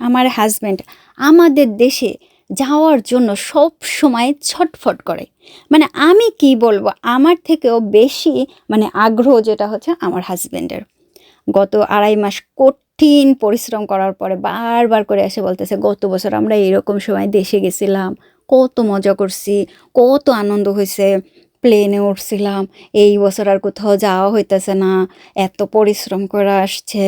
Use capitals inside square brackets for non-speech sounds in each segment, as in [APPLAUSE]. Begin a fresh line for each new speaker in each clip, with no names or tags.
আমার হাজব্যান্ড আমাদের দেশে যাওয়ার জন্য সব সময় ছটফট করে। মানে আমি কি বলব? আমার থেকেও বেশি মানে আগ্রহ যেটা হচ্ছে আমার হাজব্যান্ডের গত আড়াই মাস কঠিন পরিশ্রম করার পরে বারবার করে এসে বলতেছে, গত বছর আমরা এরকম সময় দেশে গেছিলাম, কত মজা করছি, কত আনন্দ হয়েছে প্লেনে উঠছিলাম, এই বছর আর কোথাও যাওয়া হইতেছে না, এত পরিশ্রম করে আসছে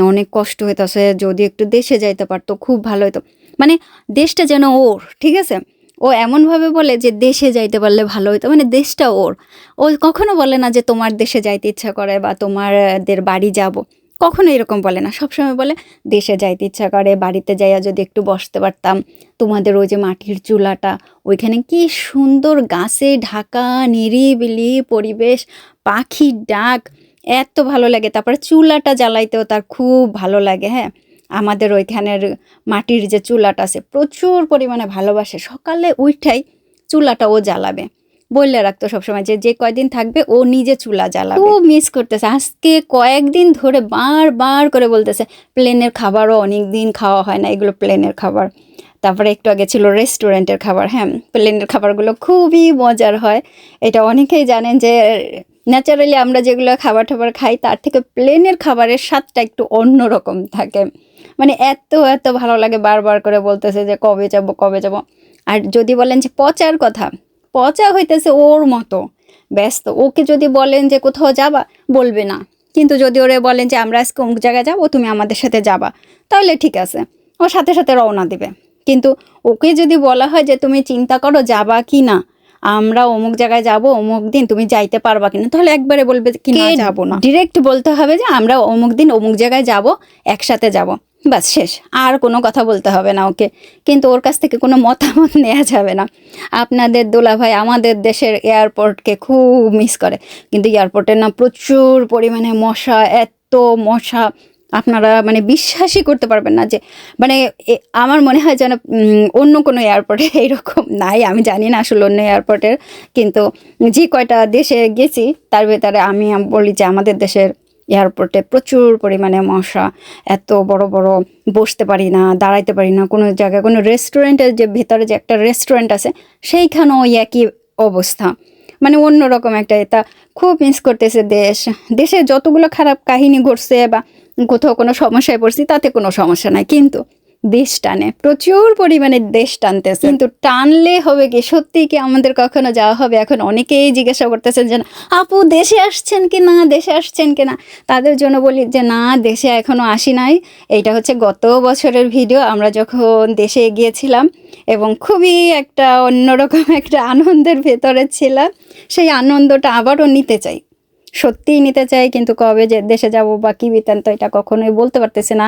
অনেক কষ্ট হইতেছে, যদি একটু দেশে যাইতে পারতো, খুব ভালো হতো মানে দেশটা যেন ওর, ঠিক আছে? ও এমনভাবে বলে যে দেশে যাইতে পারলে ভালো হতো মানে দেশটা ওর। ও কখনো বলে না যে তোমার দেশে যাইতে ইচ্ছা করে বা তোমাদের বাড়ি যাব। কখনো এরকম বলে না। সবসময় বলে, দেশে যাইতে ইচ্ছা করে, বাড়িতে যাইয়া যদি একটু বসতে পারতাম, তোমাদের ওই যে মাটির চুলাটা, ওইখানে কি সুন্দর গাছে ঢাকা নিরিবিলি পরিবেশ, পাখির ডাক এত ভালো লাগে। তারপরে চুলাটা জ্বালাইতেও তার খুব ভালো লাগে হ্যাঁ? আমাদের ওইখানের মাটির যে চুলাটা আছে, প্রচুর পরিমাণে ভালোবাসে। সকালে উঠাই চুলাটা ও জ্বালাবে। বললে রাখতো সবসময় যে যে কয়দিন থাকবে ও নিজে চুলা জ্বালাবে। খুব মিস করতেছে। আজকে কয়েকদিন ধরে বারবার করে বলতেছে, প্লেনের খাবারও অনেক দিন খাওয়া হয় না, এগুলো প্লেনের খাবার। তারপরে একটু আগে ছিল রেস্টুরেন্টের খাবার হ্যাঁ? প্লেনের খাবারগুলো খুবই মজার হয়। এটা অনেকেই জানেন যে ন্যাচারালি আমরা যেগুলো খাবার টাবার খাই, তার থেকে প্লেনের খাবারের স্বাদটা একটু অন্যরকম থাকে। মানে এত এত ভালো লাগে বারবার করে বলতেছে যে, কবে যাব কবে যাব? আর যদি বলেন যে, পচার কথা, পচা হইতেছে ওর মতো। ব্যস্ত ওকে যদি বলেন যে, কোথাও যাবা? বলবে না। কিন্তু যদি ওরে বলেন যে, আমরা আজকে অমুক জায়গায় যাব, তুমি আমাদের সাথে যাবা, তাহলে ঠিক আছে, ও সাথে সাথে রওনা দিবে। কিন্তু ওকে যদি বলা হয় যে, তুমি চিন্তা করো যাবা কি না? আমরা অমুক জায়গায় যাব অমুক দিন তুমি যাইতে পারবা কিনা। তাহলে একবারে বলবে কি না যাব না। ডিরেক্ট বলতে হবে যে আমরা অমুক দিন অমুক জায়গায় যাব একসাথে যাব। বাস শেষ। আর কোনো কথা বলতে হবে না ওকে। কিন্তু ওর কাছ থেকে কোনো মতামত [LAUGHS] নেওয়া যাবে না। আপনাদের দোলাভাই আমাদের দেশের এয়ারপোর্টকে খুব মিস করে। কিন্তু এয়ারপোর্টে না প্রচুর পরিমাণে মশা এত মশা। আপনারা মানে বিশ্বাসই করতে পারবেন না যে মানে আমার মনে হয় যেন অন্য কোনো এয়ারপোর্টে এইরকম নাই। আমি জানি না আসলে অন্য এয়ারপোর্টের কিন্তু যে কয়টা দেশে গেছি, তার ভেতরে আমি বলি যে আমাদের দেশের এয়ারপোর্টে প্রচুর পরিমাণে মশা, এত বড় বড় বসতে পারি না, দাঁড়াইতে পারি না। কোনো জায়গায় কোনো রেস্টুরেন্টের যে ভেতরে যে একটা রেস্টুরেন্ট আছে, সেইখানেও একই অবস্থা। মানে অন্যরকম একটা এটা। খুব মিস করতেছে দেশ। দেশে যতগুলো খারাপ কাহিনী ঘটছে বা কোথাও কোনো সমস্যায় পড়ছি, তাতে কোনো সমস্যা নাই। কিন্তু দেশ টানে, প্রচুর পরিমাণে দেশ টানতেছে। কিন্তু টানলে হবে কি? সত্যি কি আমাদের কখনো যাওয়া হবে? এখন অনেকেই জিজ্ঞাসা করতেছেন যে, আপু, দেশে আসছেন কি না? দেশে আসছেন কি না? তাদের জন্য বলি যে, না, দেশে এখনও আসি নাই। এইটা হচ্ছে গত বছরের ভিডিও। আমরা যখন দেশে গিয়েছিলাম এবং খুবই একটা অন্যরকম একটা আনন্দের ভেতরে ছিলাম, সেই আনন্দটা আবারও নিতে চাই। সত্যিই নিতে চাই, কিন্তু কবে যে দেশে যাব বা কী বৃত্তান্ত এটা কখনোই বলতে পারতেছে না।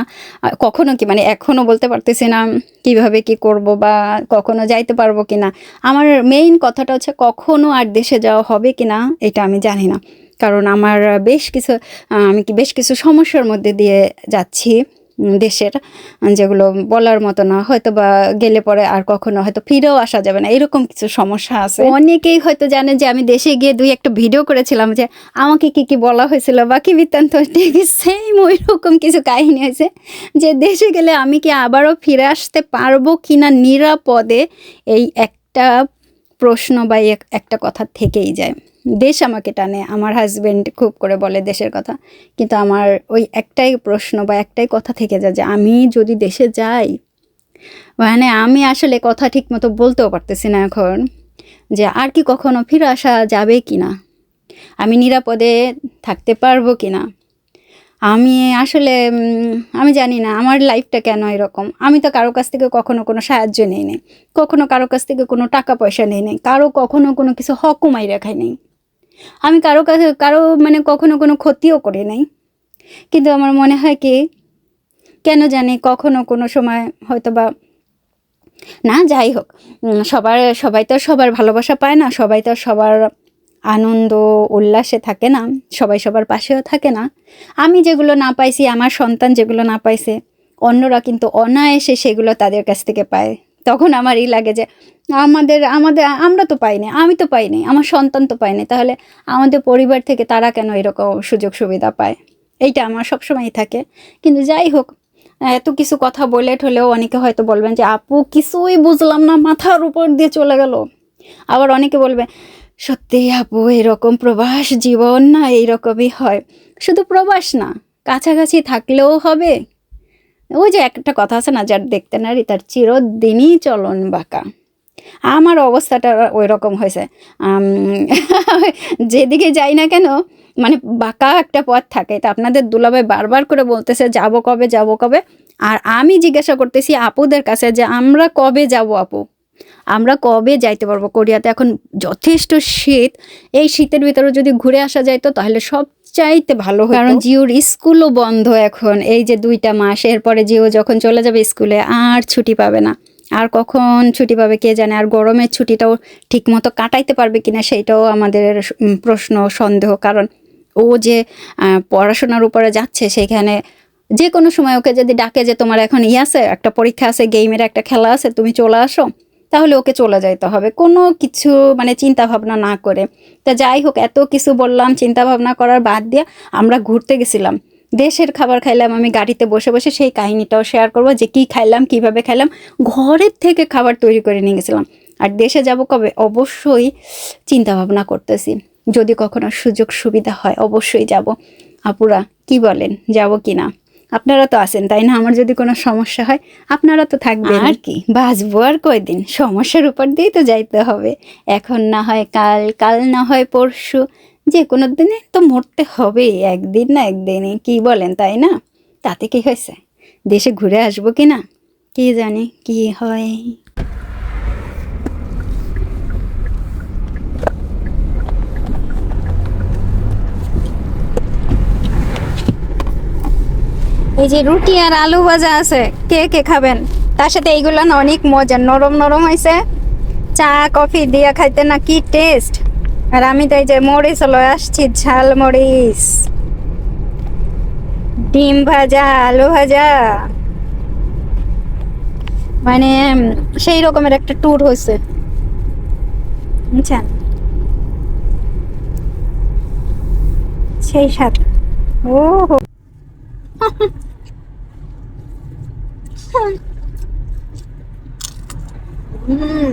কখনো কি মানে এখনও বলতে পারতেছে না কীভাবে কি করব বা কখনো যাইতে পারব কি না। আমার মেইন কথাটা হচ্ছে কখনো আর দেশে যাওয়া হবে কি না, এটা আমি জানি না। কারণ আমার বেশ কিছু আমি কি বেশ কিছু সমস্যার মধ্যে দিয়ে যাচ্ছি। দেশের, যেগুলো বলার মতো না হয়তো বা গেলে পরে আর কখনো হয়তো ফিরেও আসা যাবে না, এরকম কিছু সমস্যা আছে? অনেকেই হয়তো জানে যে আমি দেশে গিয়ে দুই একটা ভিডিও করেছিলাম যে আমাকে কি কি বলা হয়েছিল বা কি বৃত্তান্ত সেম ওই রকম কিছু কাহিনী হয়েছে যে দেশে গেলে আমি কি আবারও ফিরে আসতে পারব কিনা নিরাপদে, এই একটা প্রশ্ন বা এক- একটা কথা থেকেই যায়। দেশ আমাকে টানে, আমার হাজব্যান্ড খুব করে বলে দেশের কথা। কিন্তু আমার ওই একটাই প্রশ্ন বা একটাই কথা থেকে যায় যে, আমি যদি দেশে যাই মানে আমি আসলে কথা ঠিক মতো বলতেও পারতেছি না এখন যে, আর কি কখনো ফিরে আসা যাবে কি না আমি নিরাপদে থাকতে পারব কি না আমি আসলে আমি জানি না, আমার লাইফটা কেন এরকম? আমি তো কারও কাছ থেকে কখনো কোনো সাহায্য নেই নাই কখনো কারও কাছ থেকে কোনো টাকা পয়সা নেই নাই কারও কখনো কোনো কিছু হকুমাই রেখাই নেই। আমি কারও কাছে, কারও মানে কখনো কোনো ক্ষতিও করি নাই। কিন্তু আমার মনে হয় কি, কেন জানি কখনো কোনো সময় হয়তো বা না যাই হোক সবার, সবাই তো সবার ভালোবাসা পায় না, সবাই তো সবার আনন্দ, উল্লাসে থাকে না, সবাই সবার পাশেও থাকে না। আমি যেগুলো না পাইছি, আমার সন্তান যেগুলো না পাইছে, অন্যরা কিন্তু অনায়াসে সেগুলো তাদের কাছ থেকে পায়। তখন আমারই লাগে যে আমাদের আমাদের, আমরা তো পাইনি আমি তো পাইনি আমার সন্তান তো পাইনি তাহলে আমাদের পরিবার থেকে তারা কেন এরকম সুযোগ সুবিধা পায়? এইটা আমার সবসময়ই থাকে। কিন্তু যাই হোক, এত কিছু কথা বলে ঠলেও অনেকে হয়তো বলবেন যে, আপু, কিছুই বুঝলাম না, মাথার উপর দিয়ে চলে গেল। আবার অনেকে বলবে, সত্যি আপু, এরকম প্রবাস জীবন না এইরকমই হয়। শুধু প্রবাস না, কাছাকাছি থাকলেও হবে। ওই যে একটা কথা আছে না, যার দেখতে নারী, তার চিরদিনই চলন বাঁকা। আমার অবস্থাটা ওই রকম হয়েছে [LAUGHS] যেদিকে যাই না কেন মানে বাঁকা একটা পথ থাকে। তা আপনাদের দুলাভাই বারবার করে বলতেছে, যাব কবে যাব কবে? আর আমি জিজ্ঞাসা করতেছি আপুদের কাছে যে, আমরা কবে যাব আপু? আমরা কবে যাইতে পারব? কোরিয়াতে এখন যথেষ্ট শীত। এই শীতের ভিতরে যদি ঘুরে আসা যায় তো তাহলে সব চাইতে ভালো কারণ জিওর স্কুলও বন্ধ এখন। এই যে দুইটা মাস, এরপরে জিও যখন চলে যাবে স্কুলে, আর ছুটি পাবে না। আর কখন ছুটি পাবে কে জানে? আর গরমের ছুটিটাও ঠিক মতো কাটাইতে পারবে কিনা সেইটাও আমাদের প্রশ্ন, সন্দেহ। কারণ ও যে পড়াশোনার উপরে যাচ্ছে সেখানে যে কোনো সময় ওকে যদি ডাকে যে, তোমার এখন ই আছে? একটা পরীক্ষা আছে গেমের একটা খেলা আছে, তুমি চলে আসো? তাহলে ওকে চলে যাইতে হবে। কোনো কিছু মানে চিন্তা ভাবনা না করে। তা যাই হোক, এত কিছু বললাম চিন্তা ভাবনা করার বাদ দিয়ে আমরা ঘুরতে গেছিলাম। দেশের খাবার খাইলাম আমি গাড়িতে বসে বসে সেই কাহিনীটাও শেয়ার করব যে কি খাইলাম কীভাবে খাইলাম। ঘরের থেকে খাবার তৈরি করে নিয়ে গেছিলাম। আর দেশে যাব কবে? অবশ্যই চিন্তা ভাবনা করতেছি। যদি কখনো সুযোগ সুবিধা হয় অবশ্যই যাব। আপুরা কি বলেন? যাব কি না আপনারা তো আছেন তাই না? আমার যদি কোনো সমস্যা হয় আপনারা তো থাকবেন আর কি? বাঁচবো আর কয়দিন? সমস্যার উপর দিয়েই তো যাইতে হবে। এখন না হয় কাল কাল না হয় পরশু। যে কোনো দিনে তো মরতে হবে একদিন না একদিনই, কি বলেন, তাই না? তাতে কি হয়েছে? দেশে ঘুরে আসব কি না? কি জানি কি হয়। এই যে রুটি আর আলু ভাজা আছে, কে কে খাবেন? তার সাথে এইগুলো না অনেক মজা, নরম নরম হয়েছে। চা, কফি দিয়া খাইতে না কি টেস্ট আর আমি তাই যে মরিচ লয়ে আসছি, ঝাল মরিচ। ডিম ভাজা, আলু ভাজা। মানে সেই রকমের একটা ট্যুর হয়েছে বুঝছেন? সেই সাথে ও হো হুম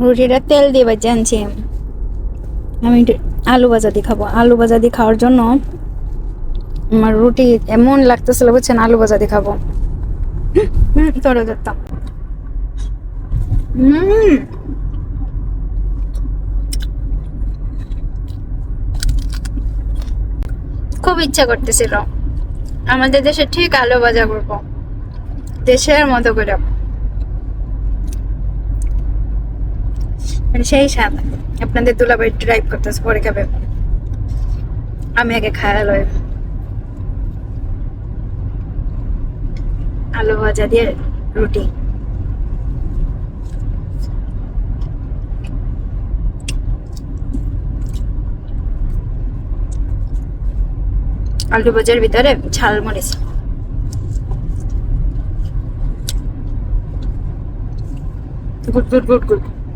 রুটিটা তেল দিয়ে বাজে আনছি। আমি আলু ভাজা দিয়ে খাব। আলু ভাজা দিয়ে খাওয়ার জন্য আমার রুটি এমন লাগতেছিল, বুঝছেন? আলু ভাজা দিয়ে খাব। তোরা হুম। খুব ইচ্ছা করতেছিল। আমাদের দেশে ঠিক আলু ভাজা করব। দেশের মতো করে। মানে সেই স্বাদ। আপনাদের দুলাবাই ড্রাইভ করতেছে, পরে খাবে। আমি আগে খায়া লই। আলু ভাজা দিয়ে রুটি। আলু ভাজার ভিতরে ঝাল মরিচ গুড গুড গুড গুড।